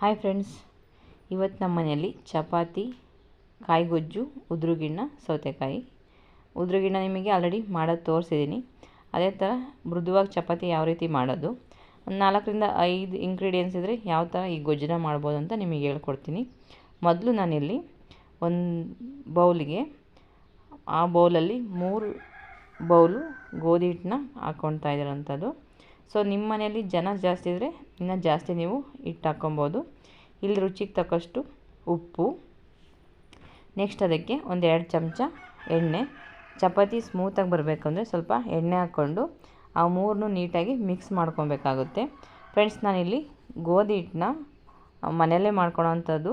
Hi friends ಇವತ್ತು ನಮ್ಮ ಮನೆಯಲ್ಲಿ ಚಪಾತಿ, ಕಾಯಿಗೊಜ್ಜು, ಉದ್ರುಗಿಣ್ಣ, ಸೌತೆಕಾಯಿ. ಉದ್ರುಗಿಣ್ಣ ನಿಮಗೆ ಆಲ್ರೆಡಿ ಮಾಡೋದು ತೋರಿಸಿದ್ದೀನಿ ಅದೇ ಥರ ಮೃದುವಾಗಿ ಚಪಾತಿ ಯಾವ ರೀತಿ ಮಾಡೋದು. ಒಂದು ನಾಲ್ಕರಿಂದ ಐದು ಇಂಗ್ರೀಡಿಯೆಂಟ್ಸ್ ಇದ್ದರೆ ಯಾವ ಥರ ಈ ಗೊಜ್ಜನ್ನ ಮಾಡ್ಬೋದು ಅಂತ ನಿಮಗೆ ಹೇಳ್ಕೊಡ್ತೀನಿ. ಮೊದಲು ನಾನಿಲ್ಲಿ ಒಂದು ಬೌಲಿಗೆ ಆ ಬೌಲಲ್ಲಿ ಮೂರು ಬೌಲು ಗೋಧಿ ಹಿಟ್ಟನ್ನ ಹಾಕ್ಕೊಳ್ತಾ ಇದ್ದೀರಂಥದ್ದು ಸೊ ನಿಮ್ಮ ಮನೆಯಲ್ಲಿ ಜನ ಜಾಸ್ತಿ ಇದ್ದರೆ ಇನ್ನು ಜಾಸ್ತಿ ನೀವು ಹಿಟ್ಟು ಹಾಕ್ಕೊಬೋದು ಇಲ್ಲಿ ರುಚಿಗೆ ತಕ್ಕಷ್ಟು ಉಪ್ಪು. ನೆಕ್ಸ್ಟ್ ಅದಕ್ಕೆ ಒಂದು ಎರಡು ಚಮಚ ಎಣ್ಣೆ. ಚಪಾತಿ ಸ್ಮೂತಾಗಿ ಬರಬೇಕಂದ್ರೆ ಸ್ವಲ್ಪ ಎಣ್ಣೆ ಹಾಕ್ಕೊಂಡು ಆ ಮೂರನ್ನೂ ನೀಟಾಗಿ ಮಿಕ್ಸ್ ಮಾಡ್ಕೊಬೇಕಾಗುತ್ತೆ. ಫ್ರೆಂಡ್ಸ್ ನಾನಿಲ್ಲಿ ಗೋಧಿ ಹಿಟ್ಟನ್ನ ಮನೆಯಲ್ಲೇ ಮಾಡ್ಕೊಳೋವಂಥದ್ದು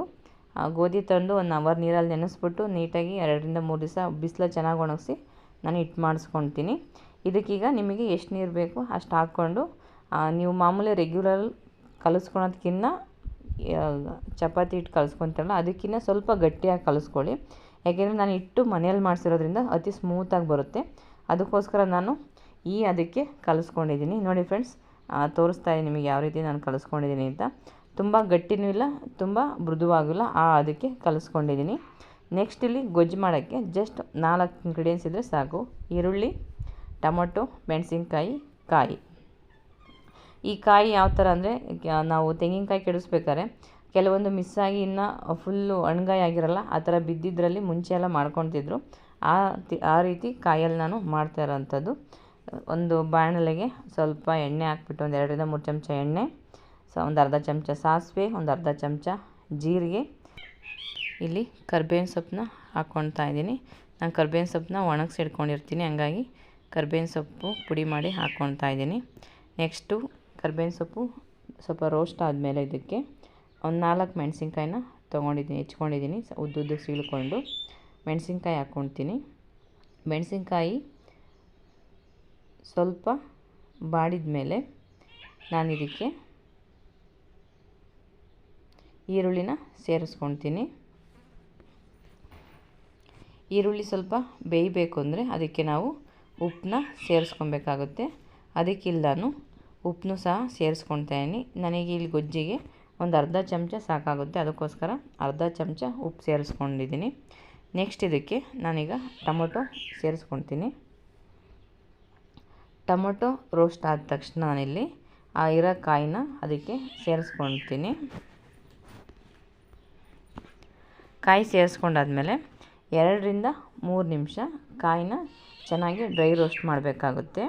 ಗೋಧಿ ತಂದು ಒಂದು ಅವರ್ ನೀರಲ್ಲಿ ನೆನೆಸ್ಬಿಟ್ಟು ನೀಟಾಗಿ ಎರಡರಿಂದ ಮೂರು ದಿವಸ ಬಿಸಿಲ ಚೆನ್ನಾಗಿ ಒಣಗಿಸಿ ನಾನು ಹಿಟ್ಟು ಮಾಡಿಸ್ಕೊಳ್ತೀನಿ. ಇದಕ್ಕೀಗ ನಿಮಗೆ ಎಷ್ಟು ನೀರು ಬೇಕು ಅಷ್ಟು ಹಾಕ್ಕೊಂಡು ನೀವು ಮಾಮೂಲಿ ರೆಗ್ಯುಲರ್ ಕಲಿಸ್ಕೊಳೋದಕ್ಕಿಂತ ಚಪಾತಿ ಹಿಟ್ಟು ಕಲಿಸ್ಕೊತೀರಲ್ಲ ಅದಕ್ಕಿಂತ ಸ್ವಲ್ಪ ಗಟ್ಟಿಯಾಗಿ ಕಲಿಸ್ಕೊಳ್ಳಿ. ಯಾಕೆಂದರೆ ನಾನು ಇಟ್ಟು ಮನೆಯಲ್ಲಿ ಮಾಡಿಸಿರೋದ್ರಿಂದ ಅತಿ ಸ್ಮೂತಾಗಿ ಬರುತ್ತೆ. ಅದಕ್ಕೋಸ್ಕರ ನಾನು ಈ ಅದಕ್ಕೆ ಕಲಿಸ್ಕೊಂಡಿದ್ದೀನಿ. ನೋಡಿ ಫ್ರೆಂಡ್ಸ್ ತೋರಿಸ್ತಾ ಇದ್ದೀನಿ ನಿಮಗೆ ಯಾವ ರೀತಿ ನಾನು ಕಲಿಸ್ಕೊಂಡಿದ್ದೀನಿ ಅಂತ. ತುಂಬ ಗಟ್ಟಿನೂ ಇಲ್ಲ, ತುಂಬ ಮೃದುವಾಗಿಲ್ಲ ಆ ಅದಕ್ಕೆ ಕಲಿಸ್ಕೊಂಡಿದ್ದೀನಿ. ನೆಕ್ಸ್ಟ್ ಇಲ್ಲಿ ಗೊಜ್ಜು ಮಾಡೋಕ್ಕೆ ಜಸ್ಟ್ ನಾಲ್ಕು ಇಂಗ್ರೀಡಿಯೆಂಟ್ಸ್ ಇದ್ದರೆ ಸಾಕು. ಈರುಳ್ಳಿ ಟೊಮೊಟೊ, ಮೆಣಸಿನ್ಕಾಯಿ, ಕಾಯಿ. ಈ ಕಾಯಿ ಯಾವ ಥರ ಅಂದರೆ ನಾವು ತೆಂಗಿನಕಾಯಿ ಕೆಡಿಸ್ಬೇಕಾದ್ರೆ, ಕೆಲವೊಂದು ಮಿಸ್ಸಾಗಿ ಇನ್ನೂ ಫುಲ್ಲು ಹಣ್ಗಾಯಿ ಆಗಿರಲ್ಲ, ಆ ಥರ ಬಿದ್ದಿದ್ದರಲ್ಲಿ ಮುಂಚೆ ಎಲ್ಲ ಮಾಡ್ಕೊತಿದ್ರು ಆ ಆ ರೀತಿ ಕಾಯಲ್ಲಿ ನಾನು ಮಾಡ್ತಾ ಇರೋವಂಥದ್ದು ಒಂದು ಬಾಣಲೆಗೆ ಸ್ವಲ್ಪ ಎಣ್ಣೆ ಹಾಕ್ಬಿಟ್ಟು, ಒಂದು ಎರಡರಿಂದ ಮೂರು ಚಮಚ ಎಣ್ಣೆ, ಸೊ, ಒಂದು ಅರ್ಧ ಚಮಚ ಸಾಸಿವೆ, ಒಂದು ಅರ್ಧ ಚಮಚ ಜೀರಿಗೆ. ಇಲ್ಲಿ ಕರ್ಬೇವಿನ ಸೊಪ್ಪನ್ನ ಹಾಕ್ಕೊಳ್ತಾ ಇದ್ದೀನಿ. ನಾನು ಕರ್ಬೇವಿನ ಸೊಪ್ಪನ್ನ ಒಣಗಿಸಿ ಇಟ್ಕೊಂಡಿರ್ತೀನಿ, ಹಂಗಾಗಿ ಕರ್ಬೇವಿನ ಸೊಪ್ಪು ಪುಡಿ ಮಾಡಿ ಹಾಕ್ಕೊಳ್ತಾ ಇದ್ದೀನಿ. ನೆಕ್ಸ್ಟು ಕರ್ಬೇವಿನ ಸೊಪ್ಪು ಸ್ವಲ್ಪ ರೋಸ್ಟ್ ಆದಮೇಲೆ ಇದಕ್ಕೆ ಒಂದು ನಾಲ್ಕು ಮೆಣಸಿನ್ಕಾಯಿನ ತೊಗೊಂಡಿದ್ದೀನಿ, ಹೆಚ್ಕೊಂಡಿದ್ದೀನಿ ಉದ್ದುದ್ದಕ್ಕೆ ಸೀಳ್ಕೊಂಡು. ಮೆಣಸಿನ್ಕಾಯಿ ಹಾಕ್ಕೊಳ್ತೀನಿ. ಮೆಣಸಿನ್ಕಾಯಿ ಸ್ವಲ್ಪ ಬಾಡಿದ ಮೇಲೆ ನಾನು ಇದಕ್ಕೆ ಈರುಳ್ಳಿನ ಸೇರಿಸ್ಕೊಳ್ತೀನಿ. ಈರುಳ್ಳಿ ಸ್ವಲ್ಪ ಬೇಯಬೇಕು ಅಂದರೆ ಅದಕ್ಕೆ ನಾವು ಉಪ್ಪನ್ನ ಸೇರಿಸ್ಕೊಬೇಕಾಗುತ್ತೆ. ಅದಕ್ಕಿಲ್ಲ ನಾನು ಉಪ್ಪನ್ನು ಸಹ ಸೇರಿಸ್ಕೊಳ್ತಾ ನನಗೆ ಇಲ್ಲಿ ಗೊಜ್ಜಿಗೆ ಒಂದು ಅರ್ಧ ಚಮಚ ಸಾಕಾಗುತ್ತೆ. ಅದಕ್ಕೋಸ್ಕರ ಅರ್ಧ ಚಮಚ ಉಪ್ಪು ಸೇರಿಸ್ಕೊಂಡಿದ್ದೀನಿ. ನೆಕ್ಸ್ಟ್ ಇದಕ್ಕೆ ನಾನೀಗ ಟೊಮೊಟೊ ಸೇರಿಸ್ಕೊಳ್ತೀನಿ. ಟೊಮೊಟೊ ರೋಸ್ಟ್ ಆದ ತಕ್ಷಣ ನಾನಿಲ್ಲಿ ಆ ಇರೋ ಕಾಯಿನ ಅದಕ್ಕೆ ಸೇರಿಸ್ಕೊಳ್ತೀನಿ. ಕಾಯಿ ಸೇರಿಸ್ಕೊಂಡಾದ್ಮೇಲೆ ಎರಡರಿಂದ ಮೂರು ನಿಮಿಷ ಕಾಯಿನ ಚೆನ್ನಾಗಿ ಡ್ರೈ ರೋಸ್ಟ್ ಮಾಡಬೇಕಾಗುತ್ತೆ.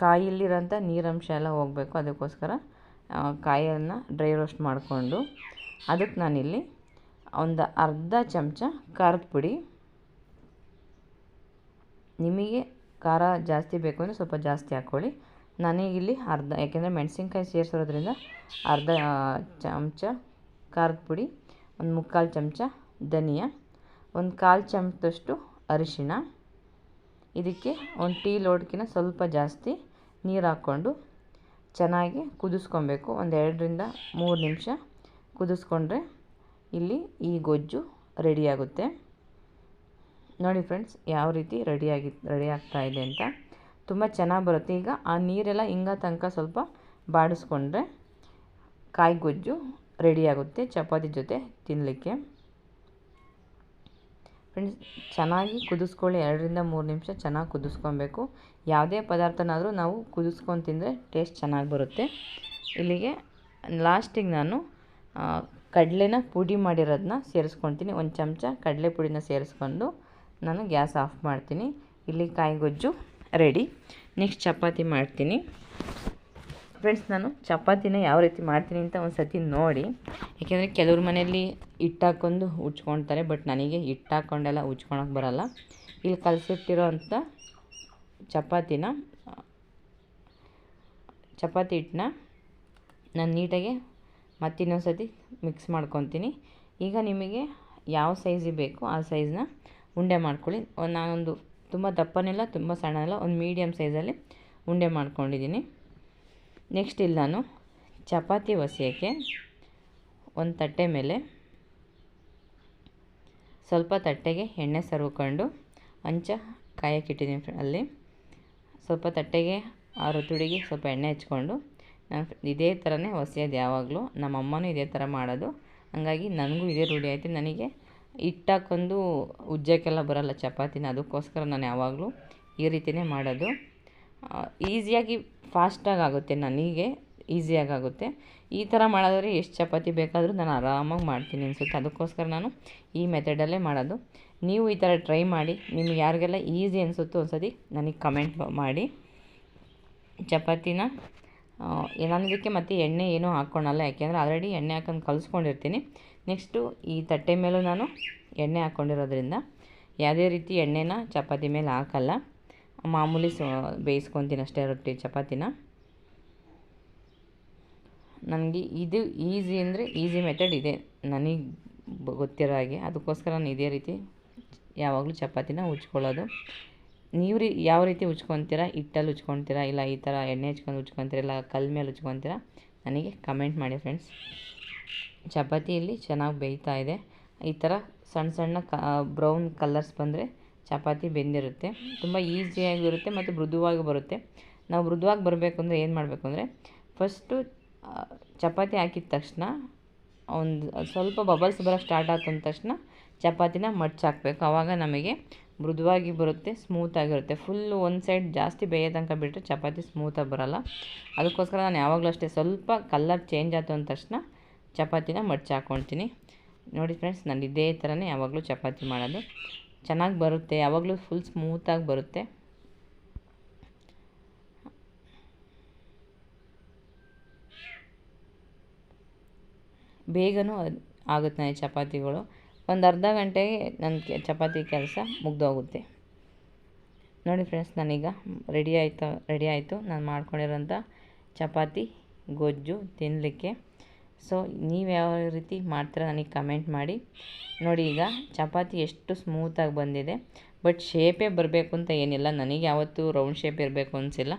ಕಾಯಿಲಿರೋಂಥ ನೀರಂಶ ಎಲ್ಲ ಹೋಗಬೇಕು. ಅದಕ್ಕೋಸ್ಕರ ಕಾಯಿಯನ್ನು ಡ್ರೈ ರೋಸ್ಟ್ ಮಾಡಿಕೊಂಡು, ಅದಕ್ಕೆ ನಾನಿಲ್ಲಿ ಒಂದು ಅರ್ಧ ಚಮಚ ಖಾರದ ಪುಡಿ. ನಿಮಗೆ ಖಾರ ಜಾಸ್ತಿ ಬೇಕು ಅಂದರೆ ಸ್ವಲ್ಪ ಜಾಸ್ತಿ ಹಾಕ್ಕೊಳ್ಳಿ. ನನಗಿಲ್ಲಿ ಅರ್ಧ, ಯಾಕೆಂದರೆ ಮೆಣಸಿನ್ಕಾಯಿ ಸೇರಿಸಿರೋದ್ರಿಂದ ಅರ್ಧ ಚಮಚ ಖಾರದ ಪುಡಿ, ಒಂದು ಮುಕ್ಕಾಲು ಚಮಚ ಧನಿಯಾ, ಒಂದು ಕಾಲು ಚಮಚದಷ್ಟು ಅರಿಶಿಣ. ಇದಕ್ಕೆ ಒಂದು ಟೀ ಲೋಡ್ಕಿನ ಸ್ವಲ್ಪ ಜಾಸ್ತಿ ನೀರು ಹಾಕ್ಕೊಂಡು ಚೆನ್ನಾಗಿ ಕುದಿಸ್ಕೊಬೇಕು. ಒಂದು ಎರಡರಿಂದ ಮೂರು ನಿಮಿಷ ಕುದಿಸ್ಕೊಂಡ್ರೆ ಇಲ್ಲಿ ಈ ಗೊಜ್ಜು ರೆಡಿಯಾಗುತ್ತೆ ನೋಡಿ ಫ್ರೆಂಡ್ಸ್, ಯಾವ ರೀತಿ ರೆಡಿಯಾಗಿ ರೆಡಿ ಆಗ್ತಾ ಇದೆ ಅಂತ. ತುಂಬ ಚೆನ್ನಾಗಿ ಬರುತ್ತೆ. ಈಗ ಆ ನೀರೆಲ್ಲ ಹಿಂಗ ತನಕ ಸ್ವಲ್ಪ ಬಾಡಿಸ್ಕೊಂಡ್ರೆ ಕಾಯಿ ಗೊಜ್ಜು ರೆಡಿಯಾಗುತ್ತೆ ಚಪಾತಿ ಜೊತೆ ತಿನ್ನಲಿಕ್ಕೆ ಫ್ರೆಂಡ್ಸ್, ಚೆನ್ನಾಗಿ ಕುದಿಸ್ಕೊಳ್ಳಿ. ಎರಡರಿಂದ ಮೂರು ನಿಮಿಷ ಚೆನ್ನಾಗಿ ಕುದಿಸ್ಕೊಬೇಕು. ಯಾವುದೇ ಪದಾರ್ಥನಾದರೂ ನಾವು ಕುದಿಸ್ಕೊಂಡು ತಿಂದರೆ ಟೇಸ್ಟ್ ಚೆನ್ನಾಗಿ ಬರುತ್ತೆ. ಇಲ್ಲಿಗೆ ಲಾಸ್ಟಿಗೆ ನಾನು ಕಡಲೆನ ಪುಡಿ ಮಾಡಿರೋದನ್ನ ಸೇರಿಸ್ಕೊತೀನಿ ಒಂದು ಚಮಚ ಕಡಲೆ ಪುಡಿನ ಸೇರಿಸ್ಕೊಂಡು ನಾನು ಗ್ಯಾಸ್ ಆಫ್ ಮಾಡ್ತೀನಿ. ಇಲ್ಲಿ ಕಾಯಿ ಗೊಜ್ಜು ರೆಡಿ. ನೆಕ್ಸ್ಟ್ ಚಪಾತಿ ಮಾಡ್ತೀನಿ. ಫ್ರೆಂಡ್ಸ್ ನಾನು ಚಪಾತಿನ ಯಾವ ರೀತಿ ಮಾಡ್ತೀನಿ ಅಂತ ಒಂದು ಸತಿ ನೋಡಿ. ಏಕೆಂದರೆ ಕೆಲವ್ರ ಮನೆಯಲ್ಲಿ ಹಿಟ್ಟು ಹಾಕ್ಕೊಂಡು ಉಚ್ಕೊಳ್ತಾರೆ ಬಟ್ ನನಗೆ ಹಿಟ್ಟು ಹಾಕ್ಕೊಂಡೆಲ್ಲ ಉಚ್ಕೊಳಕ್ಕೆ ಬರೋಲ್ಲ. ಇಲ್ಲಿ ಕಲಸಿಟ್ಟಿರೋ ಅಂಥ ಚಪಾತಿನ, ಚಪಾತಿ ಹಿಟ್ಟನ್ನ ನಾನು ನೀಟಾಗಿ ಮತ್ತೆ ಇನ್ನೊಂದು ಸತಿ ಮಿಕ್ಸ್ ಮಾಡ್ಕೊತೀನಿ. ಈಗ ನಿಮಗೆ ಯಾವ ಸೈಜಿಗೆ ಬೇಕು ಆ ಸೈಜ್ನ ಉಂಡೆ ಮಾಡ್ಕೊಳ್ಳಿ. ನಾನೊಂದು ತುಂಬ ದಪ್ಪನೆಲ್ಲ, ತುಂಬ ಸಣ್ಣನೆಲ್ಲ ಒಂದು ಮೀಡಿಯಮ್ ಸೈಜಲ್ಲಿ ಉಂಡೆ ಮಾಡ್ಕೊಂಡಿದ್ದೀನಿ. ನೆಕ್ಸ್ಟ್ ಇಲ್ಲಿ ನಾನು ಚಪಾತಿ ಒಸಿಯೋಕ್ಕೆ ಒಂದು ತಟ್ಟೆ ಮೇಲೆ ಸ್ವಲ್ಪ ತಟ್ಟೆಗೆ ಎಣ್ಣೆ ಸರ್ವ್ಕೊಂಡು ಹಂಚ ಕಾಯಕ್ಕಿಟ್ಟಿದ್ದೀನಿ ಅಲ್ಲಿ ಸ್ವಲ್ಪ ತಟ್ಟೆಗೆ ಆ ತುಡಿಗೆ ಸ್ವಲ್ಪ ಎಣ್ಣೆ ಹಚ್ಕೊಂಡು ನಾನು ಇದೇ ಥರನೇ ಒಸಿಯೋದು ಯಾವಾಗಲೂ. ನಮ್ಮ ಅಮ್ಮನೂ ಇದೇ ಥರ ಮಾಡೋದು. ಹಾಗಾಗಿ ನನಗೂ ಇದೇ ರೂಢಿ ಆಯಿತು. ನನಗೆ ಹಿಟ್ಟಾಕೊಂದು ಉಜ್ಜೋಕ್ಕೆಲ್ಲ ಬರೋಲ್ಲ ಚಪಾತಿನ. ಅದಕ್ಕೋಸ್ಕರ ನಾನು ಯಾವಾಗಲೂ ಈ ರೀತಿಯೇ ಮಾಡೋದು. ಈಸಿಯಾಗಿ ಫಾಸ್ಟಾಗಿ ಆಗುತ್ತೆ ನನಗೆ ಈಸಿಯಾಗಿ ಆಗುತ್ತೆ ಈ ಥರ ಮಾಡೋದ್ರೆ ಎಷ್ಟು ಚಪಾತಿ ಬೇಕಾದರೂ ನಾನು ಆರಾಮಾಗಿ ಮಾಡ್ತೀನಿ ಅನಿಸುತ್ತೆ. ಅದಕ್ಕೋಸ್ಕರ ನಾನು ಈ ಮೆಥಡಲ್ಲೇ ಮಾಡೋದು. ನೀವು ಈ ಥರ ಟ್ರೈ ಮಾಡಿ. ನಿಮ್ಗೆ ಯಾರಿಗೆಲ್ಲ ಈಸಿ ಅನಿಸುತ್ತೋ ಒಂದ್ಸತಿ ನನಗೆ ಕಮೆಂಟ್ ಮಾಡಿ. ಚಪಾತಿನ ನಾನು ಇದಕ್ಕೆ ಮತ್ತು ಎಣ್ಣೆ ಏನೂ ಹಾಕ್ಕೊಳಲ್ಲ. ಯಾಕೆಂದರೆ ಆಲ್ರೆಡಿ ಎಣ್ಣೆ ಹಾಕೊಂಡು ಕಲಿಸ್ಕೊಂಡಿರ್ತೀನಿ. ನೆಕ್ಸ್ಟು ಈ ತಟ್ಟೆ ಮೇಲೂ ನಾನು ಎಣ್ಣೆ ಹಾಕ್ಕೊಂಡಿರೋದ್ರಿಂದ ಯಾವುದೇ ರೀತಿ ಎಣ್ಣೆನ ಚಪಾತಿ ಮೇಲೆ ಹಾಕಲ್ಲ. ಮಾಮೂಲಿ ಸೊ, ಬೇಯಿಸ್ಕೊತೀನಿ ಅಷ್ಟೇ ರೊಟ್ಟಿ, ಚಪಾತಿನ. ನನಗೆ ಇದು ಈಸಿ ಅಂದರೆ ಈಸಿ ಮೆಥಡ್ ಇದೆ ನನಗೆ ಗೊತ್ತಿರೋ ಹಾಗೆ. ಅದಕ್ಕೋಸ್ಕರ ನಾನು ಇದೇ ರೀತಿ ಯಾವಾಗಲೂ ಚಪಾತಿನ ಉಜ್ಕೊಳ್ಳೋದು. ನೀವು ರೀ ಯಾವ ರೀತಿ ಉಜ್ಕೊತೀರಾ? ಹಿಟ್ಟಲ್ಲಿ ಉಜ್ಕೊತೀರಾ? ಇಲ್ಲ ಈ ಥರ ಎಣ್ಣೆ ಹಚ್ಕೊಂಡು ಉಜ್ಕೊತೀರಾ? ಇಲ್ಲ ಕಲ್ ಮೇಲೆ ಉಜ್ಕೊತೀರಾ? ನನಗೆ ಕಮೆಂಟ್ ಮಾಡಿ ಫ್ರೆಂಡ್ಸ್. ಚಪಾತಿಯಲ್ಲಿ ಚೆನ್ನಾಗಿ ಬೇಯ್ತಾ ಇದೆ. ಈ ಥರ ಸಣ್ಣ ಸಣ್ಣ ಕ, ಬ್ರೌನ್ ಕಲರ್ಸ್ ಬಂದರೆ ಚಪಾತಿ ಬೆಂದಿರುತ್ತೆ. ತುಂಬ ಈಸಿಯಾಗಿರುತ್ತೆ ಮತ್ತು ಮೃದುವಾಗಿ ಬರುತ್ತೆ. ನಾವು ಮೃದುವಾಗಿ ಬರಬೇಕು ಅಂದರೆ ಏನು ಮಾಡಬೇಕು ಅಂದರೆ ಫಸ್ಟು ಚಪಾತಿ ಹಾಕಿದ ತಕ್ಷಣ ಒಂದು, ಸ್ವಲ್ಪ ಬಬಲ್ಸ್ ಬರೋಕ್ಕೆ ಸ್ಟಾರ್ಟ್ ಆದ ತಕ್ಷಣ ಚಪಾತಿನ ಮಡ್ಚಾಕಬೇಕು ಆವಾಗ ನಮಗೆ ಮೃದುವಾಗಿ ಬರುತ್ತೆ ಸ್ಮೂತಾಗಿರುತ್ತೆ ಫುಲ್ಲು ಒಂದು ಸೈಡ್ ಜಾಸ್ತಿ ಬೇಯೋ ತನಕ ಬಿಟ್ಟರೆ ಚಪಾತಿ ಸ್ಮೂತಾಗಿ ಬರೋಲ್ಲ. ಅದಕ್ಕೋಸ್ಕರ ನಾನು ಯಾವಾಗಲೂ ಅಷ್ಟೇ ಸ್ವಲ್ಪ ಕಲರ್ ಚೇಂಜ್ ಆಯಿತು ಅಂದ ತಕ್ಷಣ ಚಪಾತಿನ ಮಡ್ಚಿ ಹಾಕ್ಕೊಳ್ತೀನಿ ನೋಡಿ ಫ್ರೆಂಡ್ಸ್ ನಾನು ಇದೇ ಥರನೇ ಯಾವಾಗಲೂ ಚಪಾತಿ ಮಾಡೋದು. ಚೆನ್ನಾಗಿ ಬರುತ್ತೆ, ಯಾವಾಗಲೂ ಫುಲ್ ಸ್ಮೂತಾಗಿ ಬರುತ್ತೆ. ಬೇಗನೂ ಆಗುತ್ತೆ ನನಗೆ ಚಪಾತಿಗಳು. ಒಂದು ಅರ್ಧ ಗಂಟೆಗೆ ನನ್ನ ಚಪಾತಿ ಕೆಲಸ ಮುಗ್ದೋಗುತ್ತೆ. ನೋಡಿ ಫ್ರೆಂಡ್ಸ್ ನಾನೀಗ ರೆಡಿ ಆಯಿತು ರೆಡಿ ಆಯಿತು. ನಾನು ಮಾಡ್ಕೊಂಡಿರೋಂಥ ಚಪಾತಿ, ಗೊಜ್ಜು ತಿನ್ನಲಿಕ್ಕೆ ಸೊ ನೀವು ಯಾವ ರೀತಿ ಮಾಡ್ತೀರ ನನಗೆ ಕಮೆಂಟ್ ಮಾಡಿ. ನೋಡಿ ಈಗ ಚಪಾತಿ ಎಷ್ಟು ಸ್ಮೂತಾಗಿ ಬಂದಿದೆ. ಬಟ್ ಶೇಪೇ ಬರಬೇಕು ಅಂತ ಏನಿಲ್ಲ. ನನಗೆ ಯಾವತ್ತೂ ರೌಂಡ್ ಶೇಪ್ ಇರಬೇಕು ಅನಿಸಿಲ್ಲ.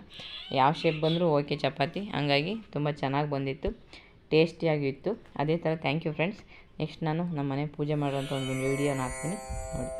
ಯಾವ ಶೇಪ್ ಬಂದರೂ ಓಕೆ ಚಪಾತಿ. ಹಂಗಾಗಿ ತುಂಬ ಚೆನ್ನಾಗಿ ಬಂದಿತ್ತು. ಟೇಸ್ಟಿಯಾಗಿತ್ತು ಅದೇ ಥರ ಥ್ಯಾಂಕ್ ಯು ಫ್ರೆಂಡ್ಸ್ ನೆಕ್ಸ್ಟ್ ನಾನು ನಮ್ಮ ಮನೆ ಪೂಜೆ ಮಾಡೋಂಥ ಒಂದು ವೀಡಿಯೋನ ಹಾಕ್ತೀನಿ. ನೋಡಿ.